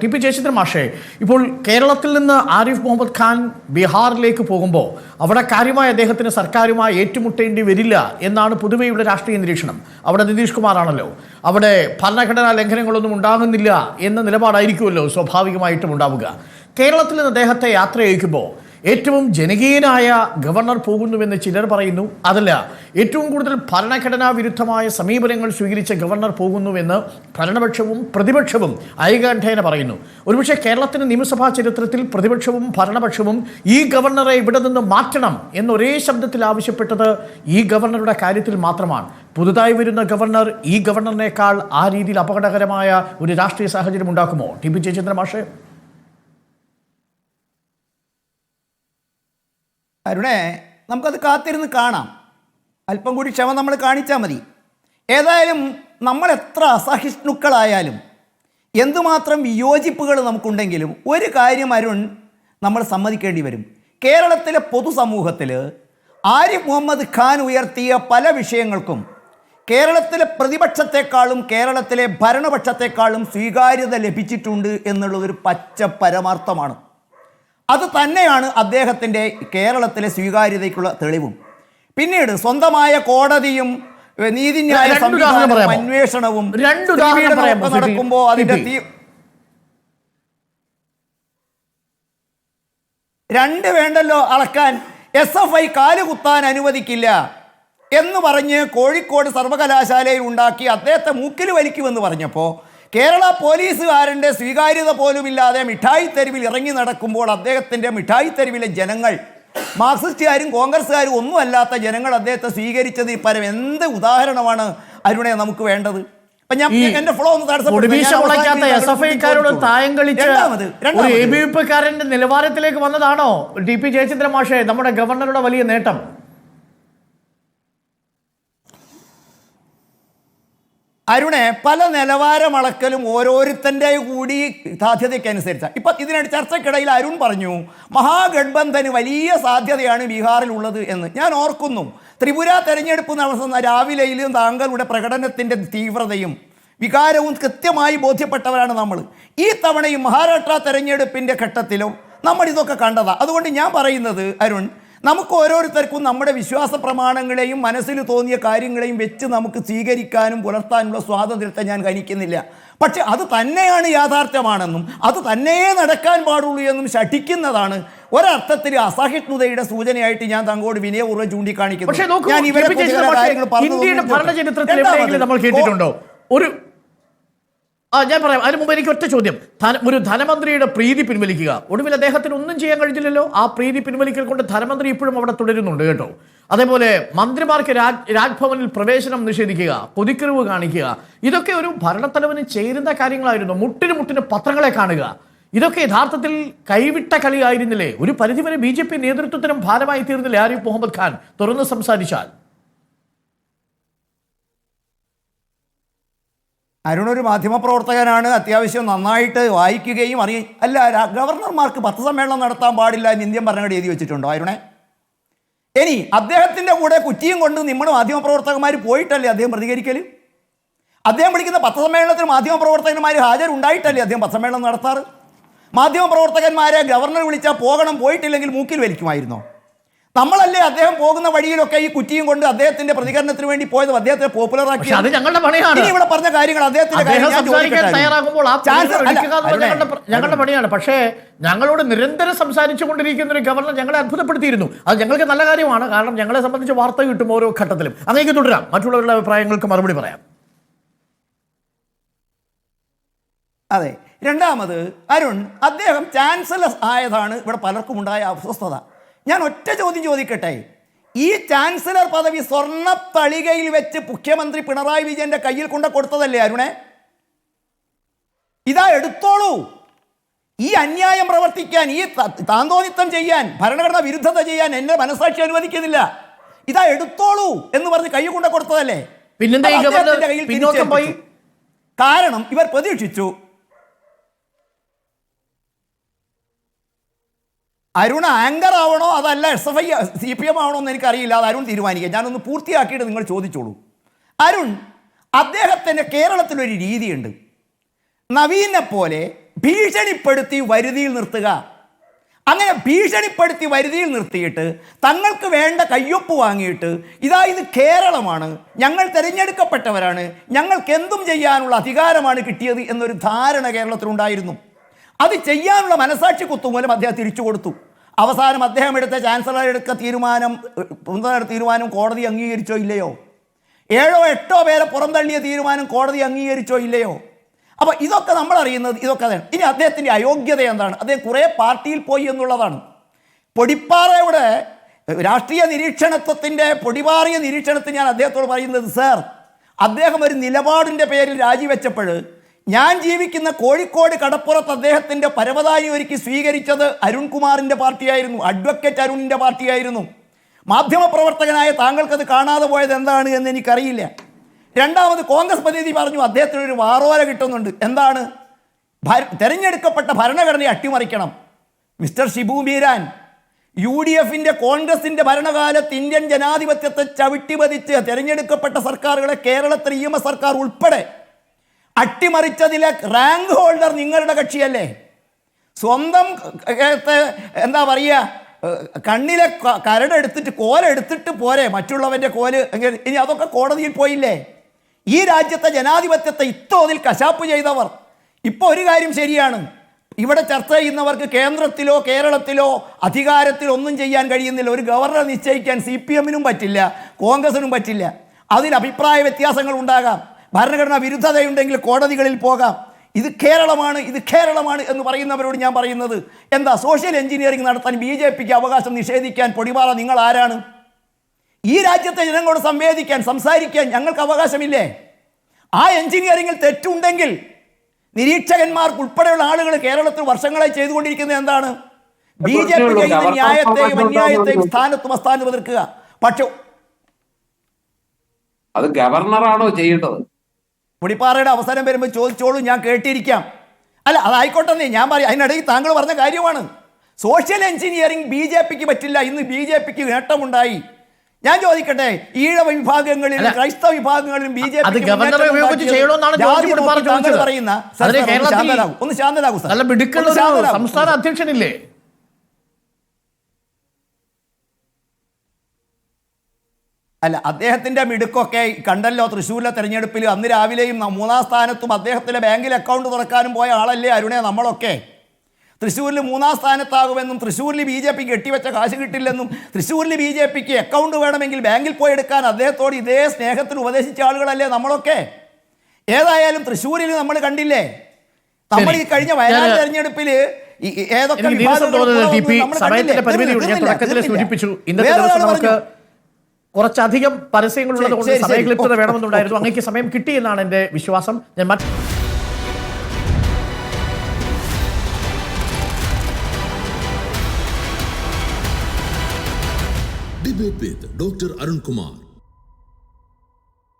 T P Jayachandran മാഷേ ഇപ്പോൾ കേരളത്തിൽ നിന്ന് ആരിഫ് മുഹമ്മദ് ഖാൻ ബീഹാറിലേക്ക് പോകുമ്പോൾ അവിടെ കാര്യമായ അദ്ദേഹത്തിന് സർക്കാരുമായി ഏറ്റുമുട്ടേണ്ടി വരില്ല എന്നാണ് പൊതുവെ ഇവിടെ രാഷ്ട്രീയ നിരീക്ഷണം. അവിടെ നിതീഷ് കുമാറാണല്ലോ. അവിടെ ഭരണഘടനാ ലംഘനങ്ങളൊന്നും ഉണ്ടാകുന്നില്ല എന്ന നിലപാടായിരിക്കുമല്ലോ സ്വാഭാവികമായിട്ടും ഉണ്ടാവുക. കേരളത്തിൽ നിന്ന് അദ്ദേഹത്തെ യാത്ര അയക്കുമ്പോൾ ഏറ്റവും ജനകീയനായ ഗവർണർ പോകുന്നുവെന്ന് ചിലർ പറയുന്നു. അതല്ല ഏറ്റവും കൂടുതൽ ഭരണഘടനാ വിരുദ്ധമായ സമീപനങ്ങൾ സ്വീകരിച്ച ഗവർണർ പോകുന്നുവെന്ന് ഭരണപക്ഷവും പ്രതിപക്ഷവും ഐകകണ്ഠേന പറയുന്നു. ഒരുപക്ഷെ കേരളത്തിന്റെ നിയമസഭാ ചരിത്രത്തിൽ പ്രതിപക്ഷവും ഭരണപക്ഷവും ഈ ഗവർണറെ ഇവിടെ നിന്ന് മാറ്റണം എന്നൊരേ ശബ്ദത്തിൽ ആവശ്യപ്പെട്ടത് ഈ ഗവർണറുടെ കാര്യത്തിൽ മാത്രമാണ്. പുതുതായി വരുന്ന ഗവർണർ ഈ ഗവർണറിനേക്കാൾ ആ രീതിയിൽ അപകടകരമായ ഒരു രാഷ്ട്രീയ സാഹചര്യം ഉണ്ടാക്കുമോ? ടി. പി. ജയചന്ദ്രൻ അരുണേ നമുക്കത് കാത്തിരുന്ന് കാണാം. അല്പം കൂടി ക്ഷമ നമ്മൾ കാണിച്ചാൽ മതി. ഏതായാലും നമ്മൾ എത്ര അസഹിഷ്ണുക്കളായാലും എന്തുമാത്രം വിയോജിപ്പുകൾ നമുക്കുണ്ടെങ്കിലും ഒരു കാര്യം അരുൺ നമ്മൾ സമ്മതിക്കേണ്ടി വരും. കേരളത്തിലെ പൊതുസമൂഹത്തിൽ ആരിഫ് മുഹമ്മദ് ഖാൻ ഉയർത്തിയ പല വിഷയങ്ങൾക്കും കേരളത്തിലെ പ്രതിപക്ഷത്തെക്കാളും കേരളത്തിലെ ഭരണപക്ഷത്തെക്കാളും സ്വീകാര്യത ലഭിച്ചിട്ടുണ്ട് എന്നുള്ളതൊരു പച്ച പരമാർത്ഥമാണ്. അത് തന്നെയാണ് അദ്ദേഹത്തിന്റെ കേരളത്തിലെ സ്വീകാര്യതയ്ക്കുള്ള തെളിവും. പിന്നീട് സ്വന്തമായ കോടതിയും നീതിന്യായ സംവിധാനവും അന്വേഷണവും നടക്കുമ്പോൾ? അതിന്റെ രണ്ട് വേണ്ടല്ലോ അളക്കാൻ. എസ് എഫ് ഐ കാലുകുത്താൻ അനുവദിക്കില്ല എന്ന് പറഞ്ഞ് കോഴിക്കോട് സർവകലാശാലയിൽ ഉണ്ടാക്കി അദ്ദേഹത്തെ മൂക്കിൽ വലിക്കുമെന്ന് പറഞ്ഞപ്പോൾ കേരള പോലീസുകാരന്റെ സ്വീകാര്യത പോലുമില്ലാതെ മിഠായി തെരുവിൽ ഇറങ്ങി നടക്കുമ്പോൾ അദ്ദേഹത്തിന്റെ മിഠായി തെരുവിലെ ജനങ്ങൾ മാർക്സിസ്റ്റുകാരും കോൺഗ്രസ്സുകാരും ഒന്നുമല്ലാത്ത ജനങ്ങൾ അദ്ദേഹത്തെ സ്വീകരിച്ചതിൽ പരം എന്ത് ഉദാഹരണമാണ് അരുണെ നമുക്ക് വേണ്ടത്? നിലവാരത്തിലേക്ക് വന്നതാണോ? ഡി പി ജയചന്ദ്ര മാഷെ നമ്മുടെ ഗവർണറുടെ വലിയ നേട്ടം. അരുണെ പല നിലവാരമളക്കലും ഓരോരുത്തന്റെ കൂടി സാധ്യതയ്ക്കനുസരിച്ച. ഇപ്പം ഇതിനിടെ ചർച്ചയ്ക്കിടയിൽ അരുൺ പറഞ്ഞു മഹാഗഡ്ബന്ധന് വലിയ സാധ്യതയാണ് ബീഹാറിൽ ഉള്ളത് എന്ന്. ഞാൻ ഓർക്കുന്നു ത്രിപുര തെരഞ്ഞെടുപ്പ് നടത്തുന്ന രാവിലെയിലും താങ്കളുടെ പ്രകടനത്തിന്റെ തീവ്രതയും വികാരവും കൃത്യമായി ബോധ്യപ്പെട്ടവരാണ് നമ്മൾ. ഈ തവണയും മഹാരാഷ്ട്ര തെരഞ്ഞെടുപ്പിന്റെ ഘട്ടത്തിലും നമ്മൾ ഇതൊക്കെ കണ്ടതാണ് അതുകൊണ്ട് ഞാൻ പറയുന്നത് അരുൺ നമുക്ക് ഓരോരുത്തർക്കും നമ്മുടെ വിശ്വാസ പ്രമാണങ്ങളെയും മനസ്സിൽ തോന്നിയ കാര്യങ്ങളെയും വെച്ച് നമുക്ക് സ്വീകരിക്കാനും പുലർത്താനുള്ള സ്വാതന്ത്ര്യത്തെ ഞാൻ ഗണിക്കുന്നില്ല പക്ഷെ അത് തന്നെയാണ് യാഥാർത്ഥ്യമാണെന്നും അത് തന്നെയേ നടക്കാൻ പാടുള്ളൂ എന്നും ശഠിക്കുന്നതാണ് ഒരർത്ഥത്തിൽ അസഹിഷ്ണുതയുടെ സൂചനയായിട്ട് ഞാൻ തങ്ങളോട് വിനയപൂർവം ചൂണ്ടിക്കാണിക്കുന്നു. ഞാൻ ഇവരെ. ഭരണചരിത്രത്തിൽ നമ്മൾ കേട്ടിട്ടുണ്ടോ? ഒരു ആ ഞാൻ പറയാം. അതിന് മുമ്പ് എനിക്ക് ഒറ്റ ചോദ്യം. ധന- ഒരു ധനമന്ത്രിയുടെ പ്രീതി പിൻവലിക്കുക. ഒടുവിൽ അദ്ദേഹത്തിന് ഒന്നും ചെയ്യാൻ കഴിഞ്ഞില്ലല്ലോ. ആ പ്രീതി പിൻവലിക്കൽ കൊണ്ട് ധനമന്ത്രി ഇപ്പോഴും അവിടെ തുടരുന്നുണ്ട് കേട്ടോ. അതേപോലെ മന്ത്രിമാർക്ക് രാജ് രാജ്ഭവനിൽ പ്രവേശനം നിഷേധിക്കുക പൊതിക്കറിവ് കാണിക്കുക. ഇതൊക്കെ ഒരു ഭരണത്തലവന് ചേരുന്ന കാര്യങ്ങളായിരുന്നു. മുട്ടിന് മുട്ടിന് പത്രങ്ങളെ കാണുക. ഇതൊക്കെ യഥാർത്ഥത്തിൽ കൈവിട്ട കളിയായിരുന്നില്ലേ? ഒരു പരിധിവരെ ബി ജെ പി നേതൃത്വത്തിനും ഭാരമായി തീർന്നില്ലേ? ആരിഫ് മുഹമ്മദ് ഖാൻ തുറന്ന് സംസാരിച്ചാൽ. അരുൺ ഒരു മാധ്യമപ്രവർത്തകനാണ്. അത്യാവശ്യം നന്നായിട്ട് വായിക്കുകയും അറിയും അല്ല ഗവർണർമാർക്ക് പത്രസമ്മേളനം നടത്താൻ പാടില്ല എന്ന് ഇന്ത്യൻ ഭരണഘടന എഴുതി വെച്ചിട്ടുണ്ടോ അരുണെ? ഇനി അദ്ദേഹത്തിന്റെ കൂടെ കുറ്റിയും കൊണ്ട് നമ്മൾ മാധ്യമപ്രവർത്തകന്മാർ പോയിട്ടല്ലേ അദ്ദേഹം പ്രതികരിക്കൽ അദ്ദേഹം വിളിക്കുന്ന പത്രസമ്മേളനത്തിൽ മാധ്യമപ്രവർത്തകന്മാർ ഹാജരുണ്ടായിട്ടല്ലേ അദ്ദേഹം പത്രസമ്മേളനം നടത്താറ്? മാധ്യമപ്രവർത്തകന്മാരെ ഗവർണർ വിളിച്ചാൽ പോകണം പോയിട്ടില്ലെങ്കിൽ മൂക്കിൽ വലിക്കുമായിരുന്നോ? നമ്മളല്ലേ അദ്ദേഹം പോകുന്ന വഴിയിലൊക്കെ ഈ കുറ്റിയും കൊണ്ട് അദ്ദേഹത്തിന്റെ പ്രതികരണത്തിന് വേണ്ടി പോയത്? അദ്ദേഹത്തെ പോപ്പുലർ ആക്കി അത് ഞങ്ങളുടെ പണിയാണ്. ഇവിടെ പറഞ്ഞ കാര്യങ്ങൾ അദ്ദേഹത്തിന്റെ ഞങ്ങളുടെ പണിയാണ്. പക്ഷേ ഞങ്ങളോട് നിരന്തരം സംസാരിച്ചു കൊണ്ടിരിക്കുന്ന ഒരു ഗവർണർ ഞങ്ങളെ അത്ഭുതപ്പെടുത്തിയിരുന്നു. അത് ഞങ്ങൾക്ക് നല്ല കാര്യമാണ്. കാരണം ഞങ്ങളെ സംബന്ധിച്ച് വാർത്ത കിട്ടും ഓരോ ഘട്ടത്തിലും. അങ്ങേക്ക് തുടരാം. മറ്റുള്ളവരുടെ അഭിപ്രായങ്ങൾക്ക് മറുപടി പറയാം. അതെ. രണ്ടാമത് അരുൺ അദ്ദേഹം ചാൻസലർ ആയതാണ് ഇവിടെ പലർക്കും ഉണ്ടായ അസ്വസ്ഥത. ഞാൻ ഒറ്റ ചോദ്യം ചോദിക്കട്ടെ? ഈ ചാൻസലർ പദവി സ്വർണ തളികയിൽ വെച്ച് മുഖ്യമന്ത്രി പിണറായി വിജയന്റെ കയ്യിൽ കൊണ്ട് കൊടുത്തതല്ലേ അരുണെ? ഇതാ എടുത്തോളൂ. ഈ അന്യായം പ്രവർത്തിക്കാൻ ഈ താന്തോനിത്തം താന്തോന്നിത്തം ചെയ്യാൻ ഭരണഘടനാ വിരുദ്ധത ചെയ്യാൻ എന്നെ മനസാക്ഷി അനുവദിക്കുന്നില്ല. ഇതാ എടുത്തോളൂ എന്ന് പറഞ്ഞ് കൈ കൊണ്ട് കൊടുത്തതല്ലേ? കാരണം ഇവർ പ്രതീക്ഷിച്ചു അരുൺ ആങ്കർ ആവണോ? അതല്ല S F I C P M ആവണോ എന്ന് എനിക്കറിയില്ല. അത് അരുൺ തീരുമാനിക്കുക. ഞാനൊന്ന് പൂർത്തിയാക്കിയിട്ട് നിങ്ങൾ ചോദിച്ചോളൂ. അരുൺ അദ്ദേഹത്തിന്റെ കേരളത്തിലൊരു രീതിയുണ്ട്. നവീനെ പോലെ ഭീഷണിപ്പെടുത്തി വരുതിയിൽ നിർത്തുക. അങ്ങനെ ഭീഷണിപ്പെടുത്തി വരുതിയിൽ നിർത്തിയിട്ട് തങ്ങൾക്ക് വേണ്ട കയ്യൊപ്പ് വാങ്ങിയിട്ട് ഇതാ ഇത് കേരളമാണ് ഞങ്ങൾ തിരഞ്ഞെടുക്കപ്പെട്ടവരാണ് ഞങ്ങൾക്ക് എന്തും ചെയ്യാനുള്ള അധികാരമാണ് കിട്ടിയത് എന്നൊരു ധാരണ കേരളത്തിലുണ്ടായിരുന്നു. അത് ചെയ്യാനുള്ള മനസാക്ഷി കുത്തുമൂലം അദ്ദേഹം തിരിച്ചു കൊടുത്തു. അവസാനം അദ്ദേഹം എടുത്ത ചാൻസലർ എടുക്ക തീരുമാനം പുനർ തീരുമാനം കോടതി അംഗീകരിച്ചോ ഇല്ലയോ? ഏഴോ എട്ടോ പേരെ പുറന്തള്ളിയ തീരുമാനം കോടതി അംഗീകരിച്ചോ ഇല്ലയോ? അപ്പോൾ ഇതൊക്കെ നമ്മൾ അറിയുന്നത് ഇതൊക്കെ അതാണ്. ഇനി അദ്ദേഹത്തിന്റെ അയോഗ്യത എന്താണ്? അദ്ദേഹം കുറേ പാർട്ടിയിൽ പോയി എന്നുള്ളതാണ്. പൊടിപ്പാറയുടെ രാഷ്ട്രീയ നിരീക്ഷണത്വത്തിന്റെ പൊടിപാറിയ നിരീക്ഷണത്തിന് ഞാൻ അദ്ദേഹത്തോട് പറയുന്നത് സാർ അദ്ദേഹം ഒരു നിലപാടിന്റെ പേരിൽ രാജിവെച്ചപ്പോൾ ഞാൻ ജീവിക്കുന്ന കോഴിക്കോട് കടപ്പുറത്ത് അദ്ദേഹത്തിന്റെ പരമതായി ഒരുക്കി സ്വീകരിച്ചത് അരുൺകുമാറിന്റെ പാർട്ടിയായിരുന്നു. അഡ്വക്കേറ്റ് അരുണിന്റെ പാർട്ടിയായിരുന്നു. മാധ്യമപ്രവർത്തകനായ താങ്കൾക്കത് കാണാതെ പോയത് എന്താണ് എന്ന് എനിക്കറിയില്ല. രണ്ടാമത് കോൺഗ്രസ് പ്രതിനിധി പറഞ്ഞു അദ്ദേഹത്തിന് ഒരു വാറോല കിട്ടുന്നുണ്ട്. എന്താണ്? തെരഞ്ഞെടുക്കപ്പെട്ട ഭരണഘടനയെ അട്ടിമറിക്കണം. Mister Shibu Meeran U D എഫിന്റെ കോൺഗ്രസിന്റെ ഭരണകാലത്ത് ഇന്ത്യൻ ജനാധിപത്യത്തെ ചവിട്ടിപതിച്ച് തെരഞ്ഞെടുക്കപ്പെട്ട സർക്കാരുകളെ കേരളത്തിൽ ഇ എം എസ് സർക്കാർ ഉൾപ്പെടെ അട്ടിമറിച്ചതിലെ റാങ്ക് ഹോൾഡർ നിങ്ങളുടെ കക്ഷിയല്ലേ? സ്വന്തം എന്താ പറയുക കണ്ണിലെ കരടെടുത്തിട്ട് കോലെടുത്തിട്ട് പോരെ. മറ്റുള്ളവന്റെ കോൽ ഇനി അതൊക്കെ കോടതിയിൽ പോയില്ലേ? ഈ രാജ്യത്തെ ജനാധിപത്യത്തെ ഇത്തോതിൽ കശാപ്പ് ചെയ്തവർ. ഇപ്പോൾ ഒരു കാര്യം ശരിയാണ്. ഇവിടെ ചർച്ച ചെയ്യുന്നവർക്ക് കേന്ദ്രത്തിലോ കേരളത്തിലോ അധികാരത്തിൽ ഒന്നും ചെയ്യാൻ കഴിയുന്നില്ല. ഒരു ഗവർണർ നിശ്ചയിക്കാൻ സി പി എമ്മിനും പറ്റില്ല കോൺഗ്രസിനും പറ്റില്ല. അതിൽ അഭിപ്രായ വ്യത്യാസങ്ങൾ ഉണ്ടാകാം. ഭരണഘടനാ വിരുദ്ധതയുണ്ടെങ്കിൽ കോടതികളിൽ പോകാം. ഇത് കേരളമാണ് ഇത് കേരളമാണ് എന്ന് പറയുന്നവരോട് ഞാൻ പറയുന്നത്. എന്താ സോഷ്യൽ എഞ്ചിനീയറിംഗ് നടത്താൻ ബി ജെ പിക്ക് അവകാശം നിഷേധിക്കാൻ പൊടിപാറ നിങ്ങൾ ആരാണ്? ഈ രാജ്യത്തെ ജനങ്ങളോട് സംവേദിക്കാൻ സംസാരിക്കാൻ ഞങ്ങൾക്ക് അവകാശമില്ലേ? ആ എഞ്ചിനീയറിംഗിൽ തെറ്റുണ്ടെങ്കിൽ നിരീക്ഷകന്മാർക്ക് ഉൾപ്പെടെയുള്ള ആളുകൾ കേരളത്തിൽ വർഷങ്ങളായി ചെയ്തുകൊണ്ടിരിക്കുന്നത് എന്താണ്? ബി ജെ പി ചെയ്യുന്ന ന്യായത്തെയും അന്യായത്തെയും സ്ഥാനത്തും അസ്ഥാനത്തും എതിർക്കുക. പക്ഷെ അത് ഗവർണറാണോ ചെയ്യേണ്ടത്? പുളിപ്പാറയുടെ അവസാനം വരുമ്പോൾ ചോദിച്ചോളൂ ഞാൻ കേട്ടിരിക്കാം. അല്ല അതായിക്കോട്ടെ ഞാൻ പറയാം. അതിനിടയിൽ താങ്കൾ പറഞ്ഞ കാര്യമാണ്. സോഷ്യൽ എഞ്ചിനീയറിംഗ് ബി ജെ പിക്ക് പറ്റില്ല. ഇന്ന് ബി ജെ പിക്ക് നേട്ടമുണ്ടായി. ഞാൻ ചോദിക്കട്ടെ ഈഴവ വിഭാഗങ്ങളിലും ക്രൈസ്തവ വിഭാഗങ്ങളിലും ബി ജെ പി. പറയുന്ന ഒന്ന് കേരളത്തിൽ സംസ്ഥാന ഒന്ന് ശാന്തരാകൂ സർ. നല്ല മിടുക്കുള്ള ഒന്ന് ഒരു ശാന്തരാകൂ. സംസ്ഥാന അധ്യക്ഷനില്ലേ അല്ല അദ്ദേഹത്തിന്റെ മിടുക്കൊക്കെ കണ്ടല്ലോ തൃശ്ശൂരിലെ തെരഞ്ഞെടുപ്പിൽ അന്ന് രാവിലെയും മൂന്നാം സ്ഥാനത്തും അദ്ദേഹത്തിന്റെ ബാങ്കിൽ അക്കൗണ്ട് തുറക്കാനും പോയ ആളല്ലേ അരുണേ നമ്മളൊക്കെ. തൃശ്ശൂരിൽ മൂന്നാം സ്ഥാനത്താകുമെന്നും തൃശ്ശൂരിൽ ബി ജെ പിക്ക് കെട്ടിവെച്ച കാശ് കിട്ടില്ലെന്നും തൃശ്ശൂരിൽ ബി ജെ പിക്ക് അക്കൗണ്ട് വേണമെങ്കിൽ ബാങ്കിൽ പോയി എടുക്കാൻ അദ്ദേഹത്തോട് ഇതേ സ്നേഹത്തിന് ഉപദേശിച്ച ആളുകളല്ലേ നമ്മളൊക്കെ. ഏതായാലും തൃശ്ശൂരിൽ നമ്മൾ കണ്ടില്ലേ നമ്മൾ ഈ കഴിഞ്ഞ വയനാട് തെരഞ്ഞെടുപ്പിൽ ഏതൊക്കെ സമയത്തിന്റെ പരിമിതിയുണ്ട് ഞാൻ തുടക്കത്തിൽ സൂചിപ്പിച്ചു. ഇന്നത്തെ വേറെ ദിവസം നമുക്ക് കുറച്ചധികം പരസ്യങ്ങളുള്ളത് കൊണ്ട് ശരി, ശരി. സമയക്ലിപ്തത വേണമെന്നുണ്ടായിരുന്നു അങ്ങേക്ക് സമയം കിട്ടി എന്നാണ് എന്റെ വിശ്വാസം ഞാൻ മറ്റു doctor Arunkumar Dr. Arun Kumar